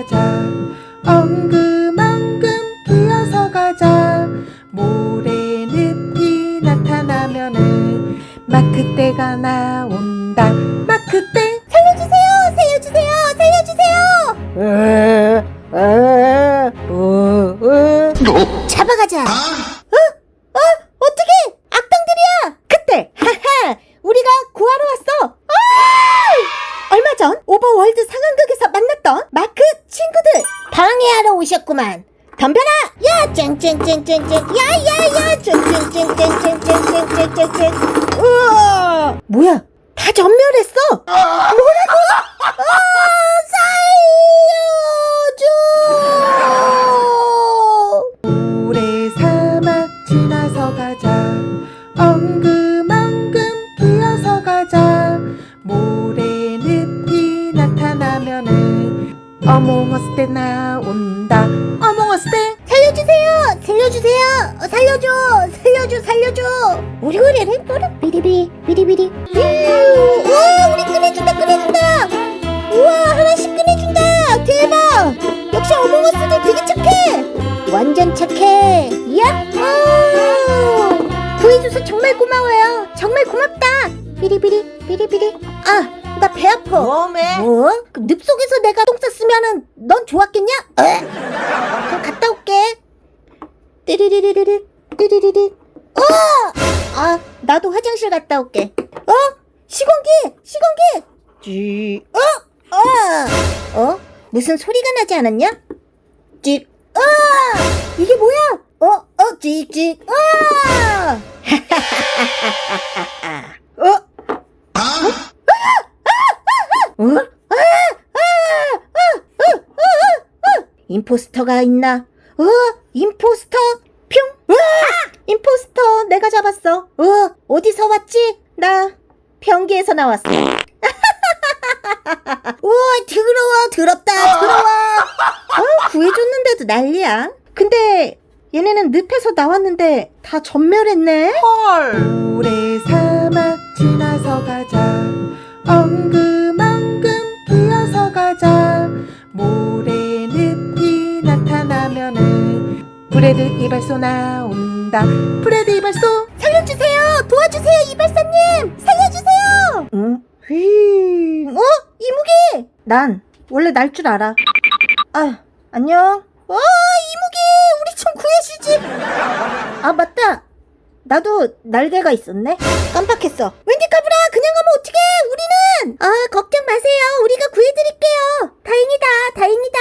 가자 엉금엉금 기어서 가자 모래늪이 나타나면은 마크떼가 나온다 마크떼 살려주세요! 살려주세요! 살려주세요! 에, 에, 어, 에. 잡아가자. 오셨구만. 덤벼라! 야, 쨍쨍쨍쨍쨍, 야야야, 쨍쨍쨍쨍쨍쨍쨍쨍쨍. 우와, 뭐야? 다 전멸했어. 뭐라고? 아, 살려줘! 모래 사막 지나서 가자 엉금엉금 기어서 가자 모래늪이 나타나면은 어몽어스 때 나온다 살려주세요! 어, 살려줘! 살려줘! 살려줘! 우리 우리를 뿌르 비리비리 비리비리 우와 우리 꺼내준다 꺼내준다 우와 하나씩 꺼내준다 대박 역시 어몽어스들 되게 착해 완전 착해 야호 구해줘서 정말 고마워요 정말 고맙다 비리비리 비리비리 아 나 배 아파 웜에 뭐? 그늪 속에서 내가 똥 쌌으면은 넌 좋았겠냐? 에? 그럼 갔다. 띠리리리리리 띠리리리. 어! 아, 나도 화장실 갔다 올게. 어? 시공기! 시공기! 쥐. 어? 어? 어? 무슨 소리가 나지 않았냐? 찍. 어! 이게 뭐야? 어? 어? 찍찍. 어! 어? 어? 아! 아! 아! 아! 아! 아! 임포스터가 있나? 어? 임포스터? 뿅? 아! 임포스터 내가 잡았 어. 어? 어디서 왔지? 나 변기에서 나왔어. 우와 더러워 더럽다 더러워. 어, 구해줬는데도 난리야. 근데 얘네는 늪에서 나왔는데 다 전멸했네. 모래 사막 지나서 가자 엉금엉금 기어서 가자 모래 늪이 나타나면은 브레드 이발소 나온다 브레드 이발소 살려주세요! 도와주세요, 이발사님! 살려주세요! 응? 휘. 어? 이무기! 난 원래 날 줄 알아. 아, 안녕. 어, 이무기! 우리 좀 구해주지! 아, 맞다! 나도 날개가 있었네? 깜빡했어. 웬디 까불아! 그냥 가면 어떡해! 우리는! 아, 걱정 마세요. 우리가 구해드릴게요. 다행이다, 다행이다,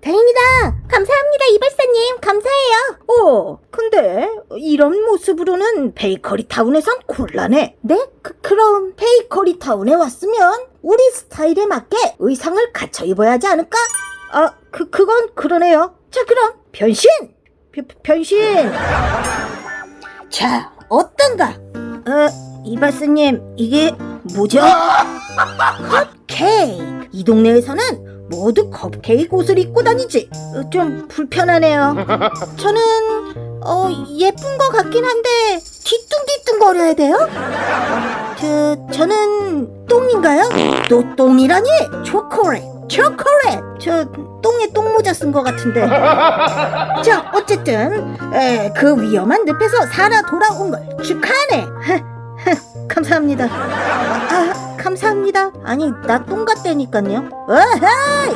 다행이다. 감사합니다, 이발사님. 감사해요. 어, 근데 이런 모습으로는 베이커리 타운에선 곤란해. 네? 그, 그럼 베이커리 타운에 왔으면 우리 스타일에 맞게 의상을 갖춰 입어야 하지 않을까? 아, 그, 그건 그러네요. 자, 그럼 변신! 변, 변신! 자, 어떤가? 어, 이발사님, 이게 뭐죠? 컵케이크. 이 동네에서는 모두 컵케이크 옷을 입고 다니지. 어, 좀 불편하네요. 저는 어 예쁜 것 같긴 한데 뒤뚱뒤뚱 거려야 돼요? 저 저는 똥인가요? 또 똥이라니? 초콜릿, 초콜릿. 저 똥에 똥 모자 쓴 것 같은데. 자, 어쨌든 에, 그 위험한 늪에서 살아 돌아온 걸 축하하네. 감사합니다. 아, 감사합니다. 아니, 나 똥 같다니까요. 어헤이!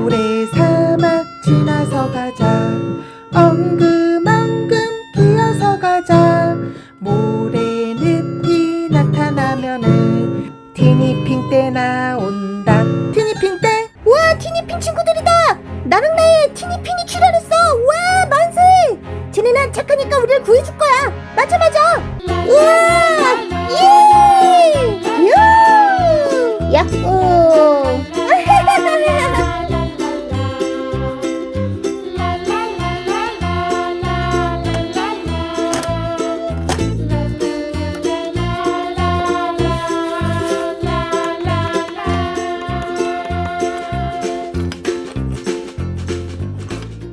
모래 사막 지나서 가자 엉금엉금 기어서 가자 모래 늪이 나타나면은 티니핑 때 나온다 티니핑 때 와, 티니핑 친구들이다! 나랑 나의 티니핑이 출연했어! 와, 만세! 쟤네는 착하니까 우리를 구해줄 거야! 맞아, 맞아! 우와! 예! 유! 야호!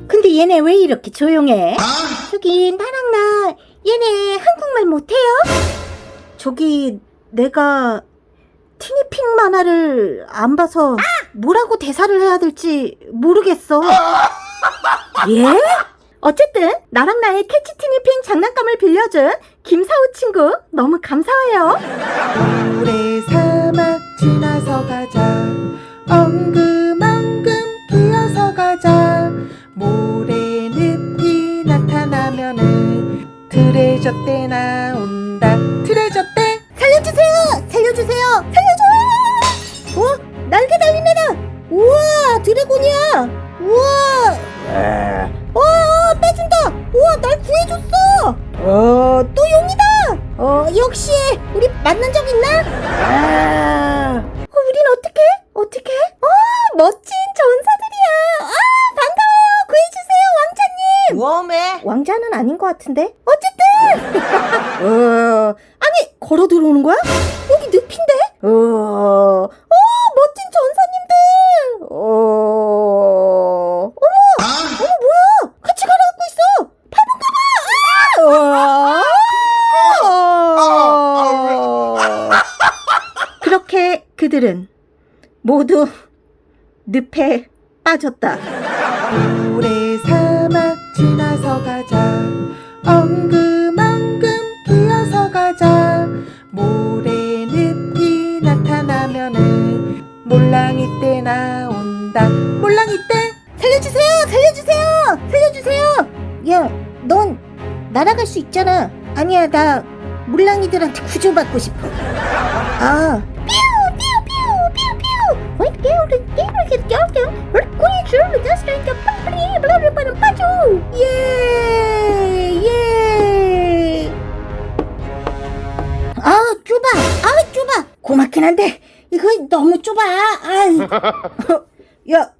근데 얘네 왜 이렇게 조용해? 저기 나랑 나 얘네 한국말 못해요? 저기 내가 티니핑 만화를 안 봐서 뭐라고 대사를 해야 될지 모르겠어. 예? 어쨌든 나랑 나의 캐치 티니핑 장난감을 빌려준 김사우 친구 너무 감사해요. 모래 사막 지나서 가자 엉금엉금 기어서 가자 모 트레저 때 나온다 트레저 때 살려주세요! 살려주세요! 살려줘! 어? 날개 달린 애다! 우와 드래곤이야! 우와! 어 빼준다! 우와 날 구해줬어! 어또 용이다! 어 역시 우리 만난 적 있나? 아, 어, 우린 어떻게? 어떻게? 어 멋진 전사들이야! 아 반가워요! 구해주세요 왕자님! 웜에 왕자는 아닌 것 같은데? 어, 아니, 걸어 들어오는 거야? 여기 늪인데? 어, 어, 멋진 전사님들! 어, 어머! 어머, 뭐야! 같이 가라앉고 있어! 밟은가 봐! 아! 그렇게 그들은 모두 늪에 빠졌다. 모래 사막 지나서 가자 엉금엉금 몰랑이 때 살려주세요! 살려주세요! 살려주세요! 야, 넌 날아갈 수 있잖아. 아니야, 나 물랑이들한테 구조받고 싶어. 아. 예, 예. 아, 좁아. 아, 좁아. 고맙긴 한데, 이거 너무 좁아. 아이. 야,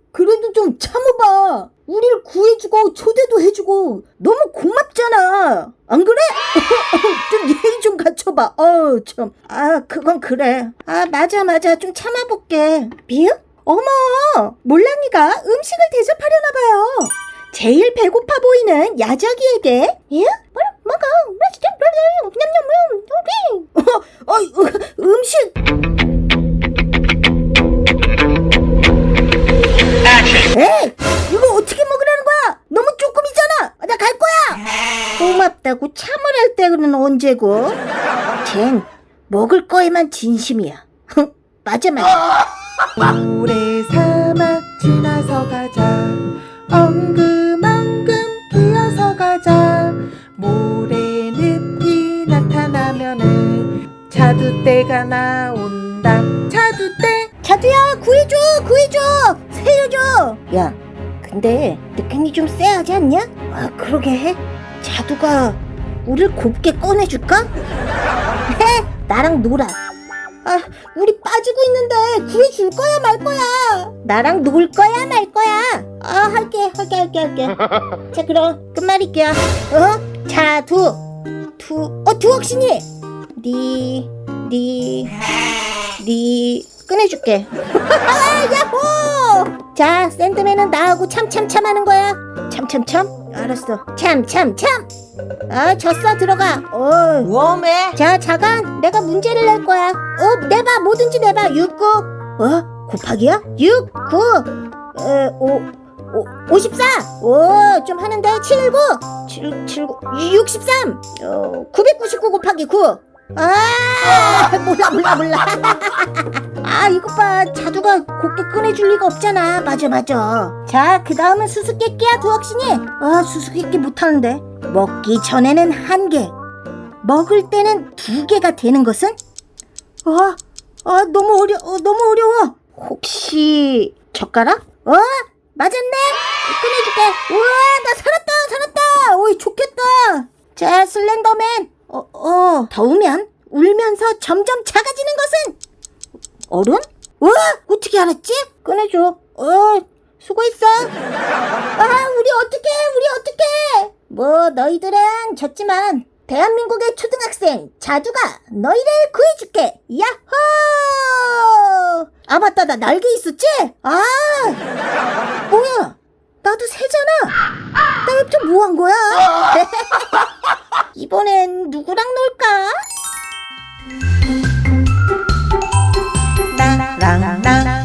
좀 참아봐. 우리를 구해주고 초대도 해주고 너무 고맙잖아. 안 그래? 좀 예의 좀 갖춰봐. 어우 참. 아 그건 그래. 아 맞아 맞아 좀 참아볼게. 비읍? 어머 몰랑이가 음식을 대접하려나 봐요. 제일 배고파 보이는 야자기에게 예? 뭘 먹어 냠냠냠 어, 어, 음식 에이! 이거 어떻게 먹으라는 거야? 너무 조금이잖아! 나 갈 거야! 고맙다고 참을 할 때는 언제고? 쟨 먹을 거에만 진심이야. 맞아, 맞아. 모래 사막 지나서 가자 엉금엉금 기어서 가자 모래 늪이 나타나면은 자두떼가 나온다 자두떼 자두야, 구해줘! 구해줘! 살려줘! 야, 근데 느낌이 좀 쎄하지 않냐? 아, 그러게. 자두가 우릴 곱게 꺼내줄까? 해! 나랑 놀아. 아, 우리 빠지고 있는데 구해줄 거야 말 거야? 나랑 놀 거야 말 거야? 아, 할게, 할게, 할게, 할게. 자, 그럼 끝말잇기야. 어? 자두, 두, 어, 두억신이. 니, 니, 니 꺼내줄게. 야호! 자, 샌드맨은 나하고 참참참 하는 거야. 참참참? 알았어. 참참참. 아, 졌어 들어가. 어. 웜에 자, 자간, 내가 문제를 낼 거야. 어, 내봐, 뭐든지 내봐. 6, 9. 어? 곱하기야? 6, 9. 에, 5, 5, 54. 오, 좀 하는데. 7, 9. 7, 7, 9. 63. 어, 999 곱하기 9. 아, 몰라, 몰라, 몰라. 아, 이거 봐. 자두가 곱게 꺼내줄 리가 없잖아. 맞아, 맞아. 자, 그 다음은 수수께끼야, 두억신이. 아, 수수께끼 못하는데. 먹기 전에는 한 개. 먹을 때는 두 개가 되는 것은? 아, 아 너무 어려, 어, 너무 어려워. 혹시 젓가락? 어, 맞았네. 꺼내줄게. 우와, 나 살았다, 살았다. 오이 좋겠다. 자, 슬렌더맨. 어, 어, 더우면 울면서 점점 작아지는 것은? 얼음? 우와, 어떻게 알았지? 꺼내줘. 어, 수고했어. 아, 우리 어떡해, 우리 어떡해. 뭐, 너희들은 졌지만, 대한민국의 초등학생 자두가 너희를 구해줄게. 야호! 아, 맞다. 나 날개 있었지? 아! 뭐야? 나도 새잖아. 나 옆에 뭐한 거야? 이번엔 누구랑 놀까? 나랑 나